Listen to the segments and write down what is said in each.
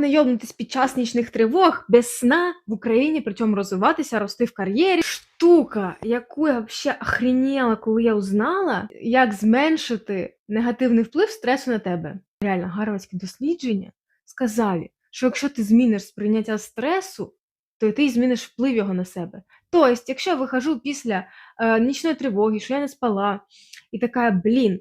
не йобнутись під час нічних тривог, без сна в Україні, причому розвиватися, рости в кар'єрі. Штука, яку я взагалі охренела, коли я узнала, як зменшити негативний вплив стресу на тебе. Реально, гарвардські дослідження сказали, що якщо ти зміниш сприйняття стресу, то ти зміниш вплив його на себе. Тобто, якщо я вихожу після е, нічної тривоги, що я не спала, і така, блін,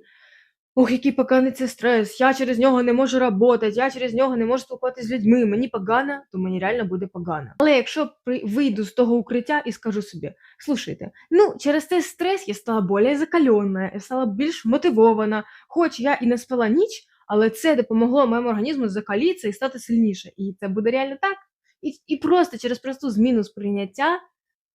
ох, який поганий це стрес, я через нього не можу працювати, я через нього не можу спілкуватися з людьми, мені погано, то мені реально буде погано. Але якщо вийду з того укриття і скажу собі, слушайте, ну через цей стрес я стала більш закальона, я стала більш мотивована, хоч я і не спала ніч, але це допомогло моєму організму закалітися і стати сильніше. І це буде реально так. І, і просто через просту зміну сприйняття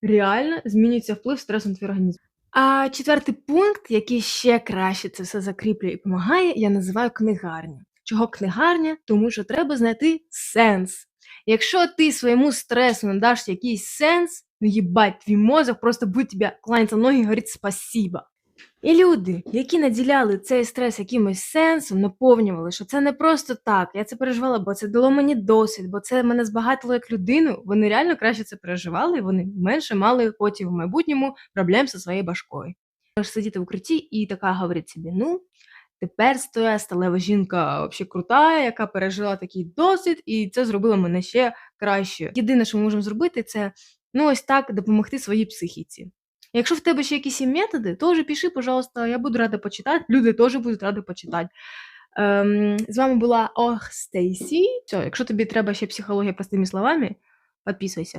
реально змінюється вплив стресу на твій організм. А четвертий пункт, який ще краще це все закріплює і допомагає, я називаю книгарня. Чого книгарня? Тому що треба знайти сенс. Якщо ти своєму стресу надаш якийсь сенс, ну їбать, твій мозок просто буде тебе кланяться ноги і говорить спасіба. І люди, які наділяли цей стрес якимось сенсом, наповнювали, що це не просто так, я це переживала, бо це дало мені досвід, бо це мене збагатило як людину. Вони реально краще це переживали, вони менше мали потім в майбутньому проблем зі своєю башкою. Можеш сидіти в укритті і така говорить собі: ну, тепер стоя сталева жінка взагалі крута, яка пережила такий досвід, і це зробило мене ще краще. Єдине, що ми можемо зробити, це ну ось так допомогти своїй психіці. Якщо в тебе ще якісь є методи, теж пиши, пожалуйста, я буду рада почитати. Люди теж будуть раді почитати. Ем, з вами була Ох Стейсі. Якщо тобі треба ще психологія простими словами, підписуйся.